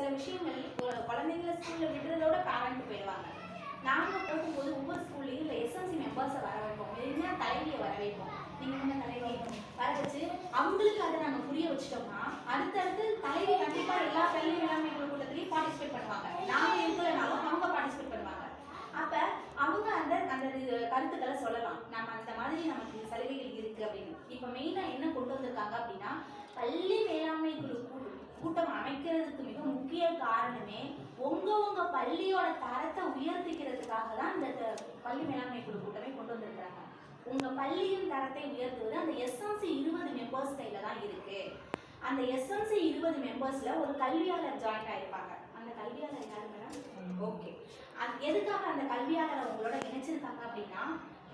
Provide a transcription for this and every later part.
சில விஷயங்கள் குழந்தைங்களை ஸ்கூலில் விடுறதோட பேரண்ட் போயிடுவாங்க நாங்கள் போகும்போது ஒவ்வொரு ஸ்கூல்லையும் இல்லை எஸ்எம்சி மெம்பர்ஸை வர வைப்போம் இல்லைன்னா தலைவியை வர வைப்போம் நீங்கள் என்ன தலைவி வர வச்சு அவங்களுக்கு அதை நாங்கள் புரிய வச்சிட்டோம்னா அடுத்தடுத்து தலைவி கண்டிப்பாக எல்லா பள்ளி எல்லாமே குழு கூட்டத்திலையும் பார்ட்டிசிபேட் பண்ணுவாங்க. நாங்கள் இருக்கலனாலும் அவங்க பார்ட்டிசிபேட் பண்ணுவாங்க. அப்போ அவங்க அந்த அந்த கருத்துக்களை சொல்லலாம். நம்ம அந்த மாதிரி நமக்கு சலுகைகள் இருக்குது அப்படின்னு. இப்போ மெயினாக என்ன கொண்டு வந்திருக்காங்க அப்படின்னா பள்ளி மேலாண்மை குழு கூட்டம் அமைக்கிறதுக்கு மிக முக்கிய காரணமே உங்க உங்க பள்ளியோட தரத்தை உயர்த்திக்கிறதுக்காக தான் இந்த த- பள்ளி மேலாண்மை குழு கூட்டமே கொண்டு வந்திருக்கிறாங்க. உங்க பள்ளியின் தரத்தை உயர்த்துவது அந்த எஸ்எம்சி இருபது மெம்பர்ஸ் கையில தான் இருக்கு. அந்த எஸ்எம்சி இருபது மெம்பர்ஸ்ல ஒரு கல்வியாளர் ஜாயின் ஆயிருப்பாங்க. அந்த கல்வியாளர் யாரு ஓகே அது எதுக்காக அந்த கல்வியாளரை உங்களோட இணைச்சிருக்காங்க அப்படின்னா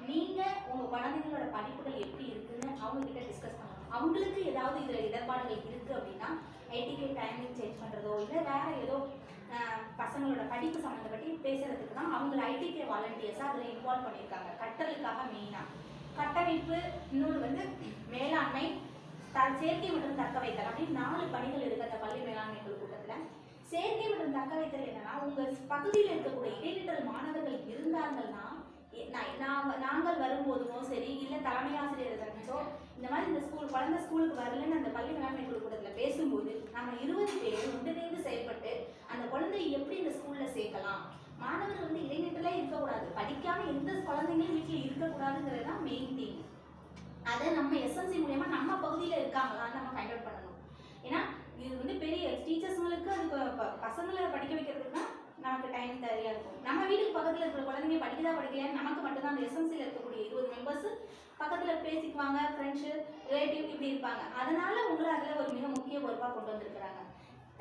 நீங்க உங்க குழந்தைங்களோட படிப்புகள் எப்படி இருக்குன்னு அவங்க கிட்ட டிஸ்கஸ் பண்ணலாம் அவங்களுக்கு ஏதாவது இதுல இடர்பாடுகள் இருக்கு அப்படின்னா ஐடிகேட் டைமிங் சேஞ்ச் பண்ணுறதோ இல்லை வேறு ஏதோ பசங்களோட படிப்பு சம்மந்தப்பட்டு பேசுகிறதுக்கு தான் அவங்கள ஐடிகே வாலண்டியர்ஸாக அதில் இன்வால்வ் பண்ணியிருக்காங்க கற்றலுக்காக மெயினாக கட்டமைப்பு இன்னொன்று வந்து மேலாண்மை த சேர்க்கை மற்றும் தக்க வைத்தல் அப்படின்னு நாலு பணிகள் இருக்குது அந்த பள்ளி மேலாண்மை குழு கூட்டத்தில். சேர்க்கை மற்றும் தக்க வைத்தல் என்னன்னா உங்கள் பகுதியில் இருக்கக்கூடிய நான் நாங்கள் வரும்போதுமோ சரி இல்லை தலைமை ஆசிரியர் இருந்துச்சோ இந்த மாதிரி இந்த ஸ்கூல் குழந்தை ஸ்கூலுக்கு வரலன்னு அந்த பள்ளி மேலாண்மை குழு கூட்டத்தில் பேசும்போது நம்ம இருபது பேர் ஒன்றிணைந்து செயல்பட்டு அந்த குழந்தையை எப்படி இந்த ஸ்கூலில் சேர்க்கலாம்? மாணவர்கள் வந்து இளைஞர்களே இருக்கக்கூடாது. படிக்காம எந்த குழந்தைங்களும் வீட்டில் இருக்கக்கூடாதுங்கிறது தான் மெயின் திங் அதை நம்ம எஸ்என்சி மூலயமா நம்ம பகுதியில் இருக்காங்களான்னு நம்ம ஃபைண்ட் அவுட் பண்ணணும். ஏன்னா இது வந்து பெரிய டீச்சர்ஸுங்களுக்கு அதுக்கு ப- பசங்களை படிக்க வைக்கிறதுக்கு தான் நமக்கு டைம் சரியா இருக்கும். நம்ம வீட்டுக்கு பக்கத்தில் இருக்கிற குழந்தைங்க படிக்கதா படிக்கலையான்னு நமக்கு மட்டும்தான் அந்த எஸ்எம்சியில் இருக்கக்கூடிய இருபது மெம்பர்ஸ் பக்கத்தில் பேசிக்குவாங்க ஃப்ரெண்ட்ஸு ரிலேட்டிவ் இப்படி இருப்பாங்க. அதனால உங்களை அதில் ஒரு மிக முக்கிய பொறுப்பாக கொண்டு வந்திருக்கிறாங்க.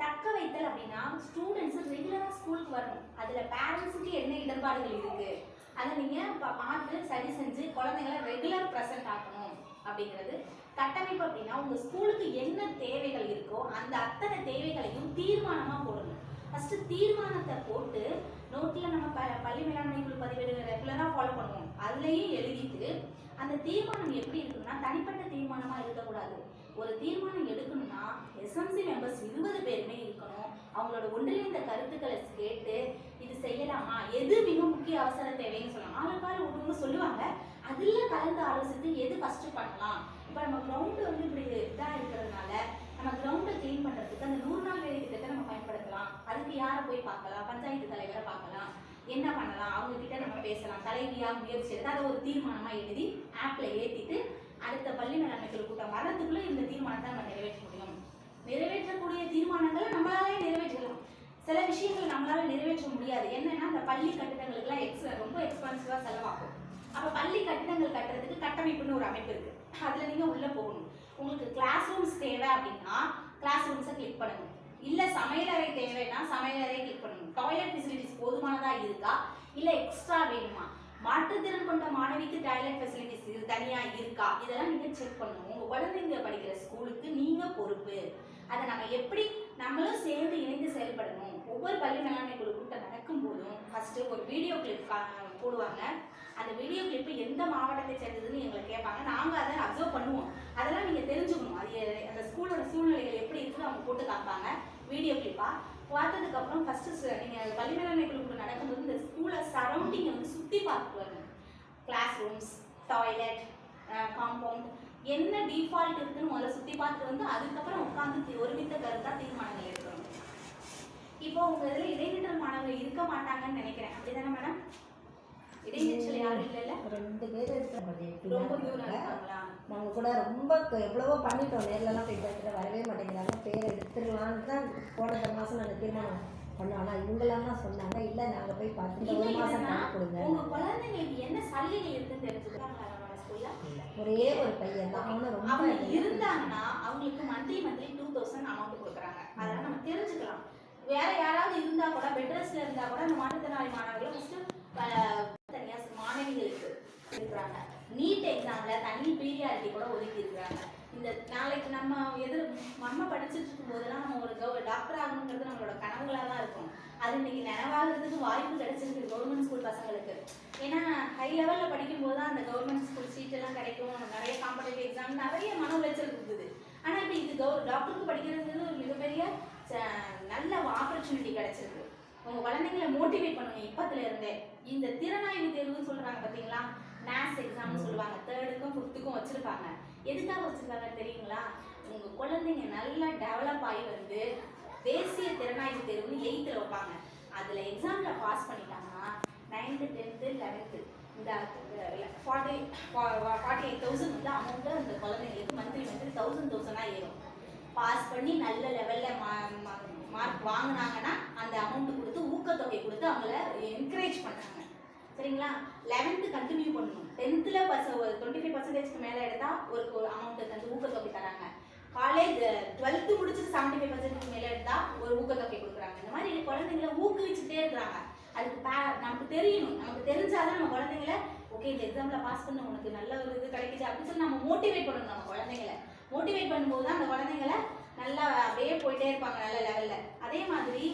தக்க வைத்தல் அப்படின்னா ஸ்டூடெண்ட்ஸ் ரெகுலராக ஸ்கூலுக்கு வரணும். அதில் பேரண்ட்ஸுக்கு என்ன இடர்பாடுகள் இருக்கு? அதை நீங்கள் பார்த்து சரி செஞ்சு குழந்தைங்களை ரெகுலர் ப்ரெசென்ட் ஆக்கணும் அப்படிங்கிறது. கட்டமைப்பு அப்படின்னா உங்கள் ஸ்கூலுக்கு என்ன தேவைகள் இருக்கோ அந்த அத்தனை தேவைகளையும் தீர்மானமாக போடணும். ஃபஸ்ட்டு தீர்மானத்தை போட்டு நோட்டில் நம்ம ப பள்ளி மேலாண்மை குழு பதிவேடு ரெகுலராக ஃபாலோ பண்ணுவோம். அதுலேயும் எழுதிட்டு அந்த தீர்மானம் எப்படி இருக்குன்னா தனிப்பட்ட தீர்மானமாக இருக்கக்கூடாது. ஒரு தீர்மானம் எடுக்கணும்னா எஸ்எம்சி மெம்பர்ஸ் இருபது பேருமே இருக்கணும். அவங்களோட ஒன்றிணைந்த கருத்துக்களை கேட்டு இது செய்யலாமா? எது மிக முக்கிய அவசர தேவைன்னு சொல்லலாம். ஆளுக்கால ஒன்று சொல்லுவாங்க அதில் கலந்து ஆலோசித்து எது ஃபஸ்ட்டு பண்ணலாம். இப்போ நம்ம கிரவுண்டு வந்து இப்படி இதாக இருக்கிறதுனால நம்ம கிரவுண்டை க்ளீன் பண்ணுறதுக்கு அந்த நூறு நாள் வேலை திட்டத்தை நம்ம பயன்படுத்தலாம். அதுக்கு யாரை போய் பார்க்கலாம்? பஞ்சாயத்து தலைவரை பார்க்கலாம். என்ன பண்ணலாம்? அவங்க கிட்ட நம்ம பேசலாம். தலைவியா முயற்சி எடுத்து அதை ஒரு தீர்மானமா எழுதி ஆப்ல ஏற்றிட்டு அடுத்த பள்ளி மேலாண்மைகள் கூட்டம் வர்றதுக்குள்ள இந்த தீர்மானத்தை நம்ம நிறைவேற்ற முடியும். நிறைவேற்றக்கூடிய தீர்மானங்களை நம்மளாலே நிறைவேற்றலாம். சில விஷயங்கள் நம்மளால நிறைவேற்ற முடியாது. என்னன்னா அந்த பள்ளி கட்டிடங்களுக்குலாம் எக்ஸ் ரொம்ப எக்ஸ்பென்சிவா செலவாகும். அப்ப பள்ளி கட்டிடங்கள் கட்டுறதுக்கு கட்டமைப்புன்னு ஒரு அமைப்பு இருக்கு. அதுல நீங்க உள்ள போகணும். உங்களுக்கு கிளாஸ் ரூம்ஸ் தேவை அப்படின்னா கிளாஸ் ரூம்ஸை கிளிக் பண்ணணும் இல்ல சமையலறை தேவைன்னா சமையலறை கிளிக் பண்ணணும் டாய்லெட் ஃபெசிலிட்டிஸ் போதுமானதா இருக்கா? இல்ல எக்ஸ்ட்ரா வேணுமா? மாற்றுத்திறன் கொண்ட மாணவிக்கு டாய்லெட் ஃபெசிலிட்டிஸ் இது தனியா இருக்கா? இதெல்லாம் நீங்க செக் பண்ணணும் உங்க குழந்தைங்க படிக்கிற ஸ்கூலுக்கு நீங்க பொறுப்பு. அதை நம்ம எப்படி நம்மளும் சேர்ந்து இணைந்து செயல்படணும். ஒவ்வொரு பள்ளி மேலாண்மை குழு கூட்டம் நடக்கும் போதும் ஃபர்ஸ்ட் ஒரு வீடியோ கிளிப் போடுவாங்க. அந்த வீடியோ கிளிப்பு எந்த மாவட்டத்தை சேர்ந்ததுன்னு எங்களை கேட்பாங்க. நாங்கள் அதை அப்சர்வ் பண்ணுவோம். அதெல்லாம் நீங்கள் தெரிஞ்சுக்கணும். அது அந்த ஸ்கூலோட சூழ்நிலைகள் எப்படி இருக்குன்னு அவங்க போட்டு காப்பாங்க வீடியோ கிளிப்பாக பார்த்ததுக்கப்புறம் ஃபஸ்ட்டு நீங்கள் பள்ளி மேலாண்மை குழு நடக்கும்போது இந்த ஸ்கூலை சரௌண்டிங்கை வந்து சுற்றி பார்த்துட்டு வரணும் கிளாஸ் ரூம்ஸ் டாய்லெட் காம்பவுண்ட் என்ன டிஃபால்ட் இருக்குன்னு முதல்ல சுற்றி பார்த்துட்டு வந்து அதுக்கப்புறம் உட்காந்து ஒருமித்த கருத்தாக தீர்மானங்கள் எடுக்கணும். இப்போ உங்கள் இதில் இடைநிற்றல் மாணவர்கள் இருக்க மாட்டாங்கன்னு நினைக்கிறேன். அப்படிதானே மேடம் இடைநிற்றல் யாரும் இல்லைல்ல? ரெண்டு பேர் இருக்கிறோம் ரொம்ப நாங்கள் கூட ரொம்ப எவ்வளவோ பண்ணிட்டோம். நேர்லலாம் போய் பார்த்துட்டு வரவே மாட்டேங்கிறாங்க பேர் எடுத்துடலான்னு தான் போன மாதம் நாங்கள் தீர்மானம் பண்ணோம். ஆனால் இவங்களாம் சொன்னாங்க. இல்லை நாங்கள் போய் பார்த்துட்டு ஒரு மாதம் டைம் கொடுங்க. உங்க குழந்தைங்களுக்கு என்ன சலுகைகள் இருக்குன்னு தெரிஞ்சுக்கிறாங்களா ஒரே ஒரு பையன் தான். அவனும் ரொம்ப இருந்தாங்கன்னா அவங்களுக்கு monthly monthly two thousand amount கொடுக்குறாங்க. அதெல்லாம் நம்ம தெரிஞ்சுக்கலாம். வேற யாராவது இருந்தா கூட பெட் ரெஸ்ட்ல இருந்தா கூட அந்த மாற்றுத்திறனாளி மாணவர்கள் ஃபர்ஸ்ட் தனியா இருக்கிறாங்க நீட் எக்ஸாம்ல தனி பீரியாரிட்டி கூட ஒதுக்கி இருக்கிறாங்க. இந்த நாளைக்கு நம்ம எதிர் நம்ம படிச்சுட்டு இருக்கும் போதெல்லாம் நம்ம ஒரு கவ டாக்டர் ஆகணுங்கிறது நம்மளோட கனவுகளாக தான் இருக்கும். அது இன்னைக்கு நினைவாகிறதுக்கு வாய்ப்பு கிடைச்சிருக்கு கவர்மெண்ட் ஸ்கூல் பசங்களுக்கு. ஏன்னா ஹை லெவலில் படிக்கும்போது தான் அந்த கவர்மெண்ட் ஸ்கூல் சீட் எல்லாம் கிடைக்கும். நிறைய காம்படிட்டிவ் எக்ஸாம் நிறைய மன உளைச்சல் இருக்குது ஆனால் இப்போ இது கவர் டாக்டருக்கு படிக்கிறது ஒரு மிகப்பெரிய ச- நல்ல ஆப்பர்ச்சுனிட்டி உங்க குழந்தைங்களை மோட்டிவேட் பண்ணுங்க இப்பத்துல இருந்தே இந்த திறனாய்வு தேர்வுன்னு சொல்றாங்க பாத்தீங்களா? மேத்ஸ் எக்ஸாம்னு சொல்லுவாங்க. தேர்டுக்கும் ஃபிஃப்த்துக்கும் வச்சிருப்பாங்க. எதுக்காக வச்சிருக்காங்க தெரியுங்களா? உங்க குழந்தைங்க நல்லா டெவலப் ஆகி வந்து தேசிய திறனாய்வு தேர்வுன்னு எயித்தில் வைப்பாங்க. அதுல எக்ஸாம்ல பாஸ் பண்ணிட்டாங்கன்னா நைன்த்து டென்த்து லெவன்த்து இந்த ஃபார்ட்டி ஃபார்ட்டி எயிட் தௌசண்ட் வந்து அமௌண்ட்டு அந்த குழந்தைங்களுக்கு மந்த்லி மந்த்லி தௌசண்ட் தௌசண்டாக ஏறும். பாஸ் பண்ணி நல்ல லெவலில் மார்க் வாங்கினாங்கன்னா பர்த்டே கொடுத்து அவங்கள என்கரேஜ் பண்ணாங்க சரிங்களா? லெவன்த்து கண்டினியூ பண்ணணும். டென்த்தில் பர்ச ஒரு டுவெண்ட்டி ஃபைவ் பர்சன்டேஜ்க்கு மேலே எடுத்தால் ஒரு ஒரு அமௌண்ட்டு தந்து ஊக்கத்தொகை தராங்க. காலேஜ் டுவெல்த்து முடிச்சுட்டு செவன்ட்டி ஃபைவ் பர்சன்டேஜ் மேலே எடுத்தால் ஒரு ஊக்கத்தொகை கொடுக்குறாங்க. இந்த மாதிரி குழந்தைங்கள ஊக்குவிச்சுட்டே இருக்கிறாங்க அதுக்கு பே நமக்கு தெரியணும். நமக்கு தெரிஞ்சாதான் நம்ம குழந்தைங்கள ஓகே இந்த எக்ஸாமில் பாஸ் பண்ண உனக்கு நல்ல ஒரு இது கிடைக்குது அப்படின்னு சொல்லி நம்ம மோட்டிவேட் பண்ணணும் நம்ம குழந்தைங்கள. மோட்டிவேட் பண்ணும்போது தான் அந்த குழந்தைங்கள நல்லா அப்படியே போயிட்டே இருப்பாங்க நல்ல லெவலில் அதே மாதிரி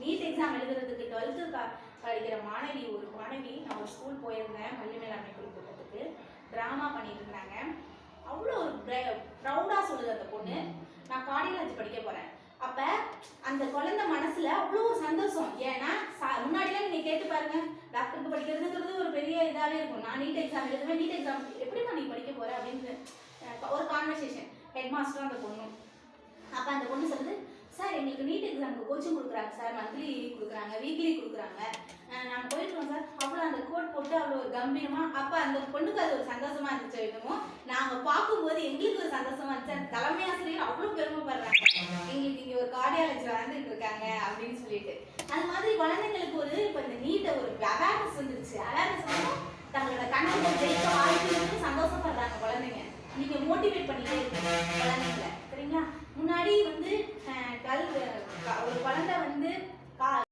நீட் எக்ஸாம் எழுதுறது டுவெல்த்து படிக்கிற மாணவி ஒரு மாணவி நான் ஒரு ஸ்கூல் போயிருந்தேன் பள்ளி மேலாண்மை குறிப்பிட்டதுக்கு ட்ராமா பண்ணிட்டு இருந்தாங்க அவ்வளோ ஒரு ப்ரௌடாக சொல்லுது அந்த பொண்ணு. நான் கார்டியாலஜி படிக்க போகிறேன் அப்போ அந்த குழந்தை மனசில் அவ்வளோ சந்தோஷம். ஏன்னா சா முன்னாடிலாம் நீங்கள் கேட்டு பாருங்க டாக்டருக்கு படிக்கிறதுங்கிறது ஒரு பெரிய இதாகவே இருக்கும். நான் நீட் எக்ஸாம் எழுதுவேன் நீட் எக்ஸாம் எப்படிமா நீ படிக்க போகிற அப்படின்னு ஒரு கான்வர்சேஷன் ஹெட் மாஸ்டரும் அந்த பொண்ணு. அப்போ அந்த பொண்ணு சொல்லுது சார் எங்களுக்கு நீட் எக்ஸாமுக்கு கோச்சிங் கொடுக்குறாங்க சார் மந்த்லி கொடுக்குறாங்க வீக்லி கொடுக்குறாங்க. நாங்கள் போயிட்டுருவோம் சார். அவ்வளோ அந்த கோட் போட்டு அவ்வளோ ஒரு கம்பீரமாக அப்போ அந்த பொண்ணுக்கு அது ஒரு சந்தோஷமாக இருந்துச்சு என்னமோ நாங்கள் பார்க்கும்போது எங்களுக்கு ஒரு சந்தோஷமா இருந்துச்சு. அந்த தலைமை ஆசிரியர் அவ்வளோ பெருமைப்படுறாங்க. எங்களுக்கு இங்கே ஒரு கார்டியாலஜி வளர்ந்துட்டு இருக்காங்க அப்படின்னு சொல்லிட்டு. அது மாதிரி குழந்தைங்களுக்கு ஒரு இப்போ இந்த நீட்டை ஒரு அவேர்னஸ் வந்துருச்சு. அவேர்னஸ் வந்து தங்களோட கண்ணை ஜெயிக்க வாய்ப்பு சந்தோஷப்படுறாங்க குழந்தைங்க. நீங்கள் மோட்டிவேட் பண்ணிட்டே இருக்கீங்க குழந்தைங்களை.